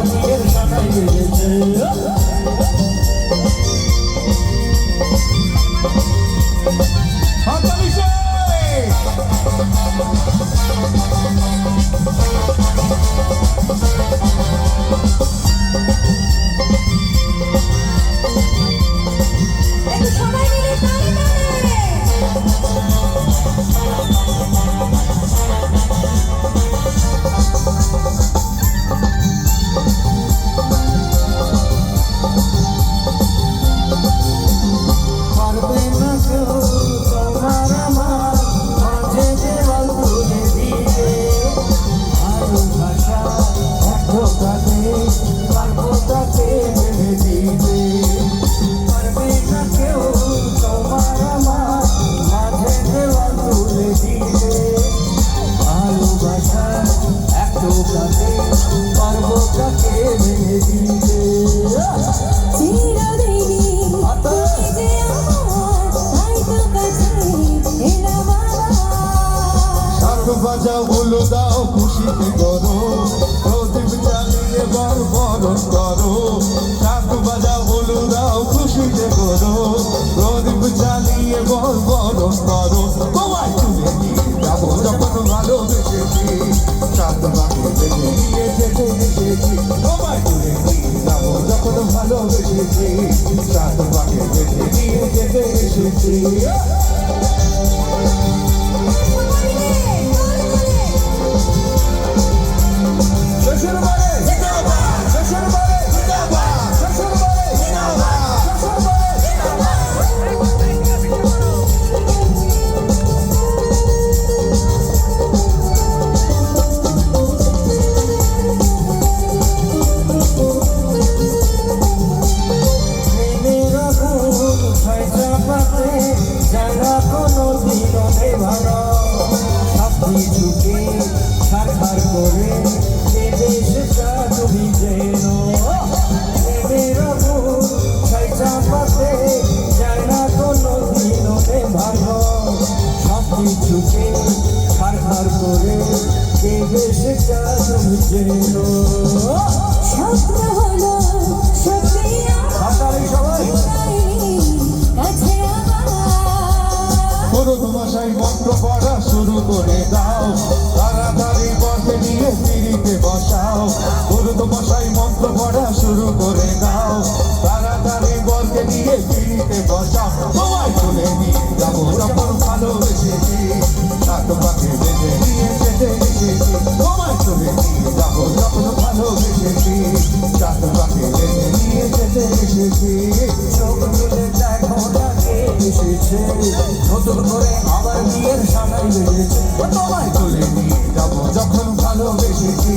কে এসেছে নতুন করে আবার বিয়ের সময় বেজেছে হাততালি বাজাও বলো খুশিতে করো প্রদীপ জ্বালিয়ে বর বরণ করো দাও খুশিতে করো যখন ভালোবেসেছি চাঁদ বাকি বেঁধে নিয়ে যেতে সব কিছুকে সাকার করে দেবে সেটা তুমি যেন স্বপ্ন হলো সত্যি সবাই। কাছে আবার পুরোদ মশাই মন্ত্র পড়া শুরু করে দাও তাড়াতাড়ি বসে নিয়ে বসাও পুরোদ মশাই মন্ত্র পড়া শুরু করে চোখ তুলে দেখো না কে এসেছে নতুন করে আবার বিয়ের সময় বেজেছে তোমায় তুলে নিয়ে যাব যখন ভালোবেসেছি।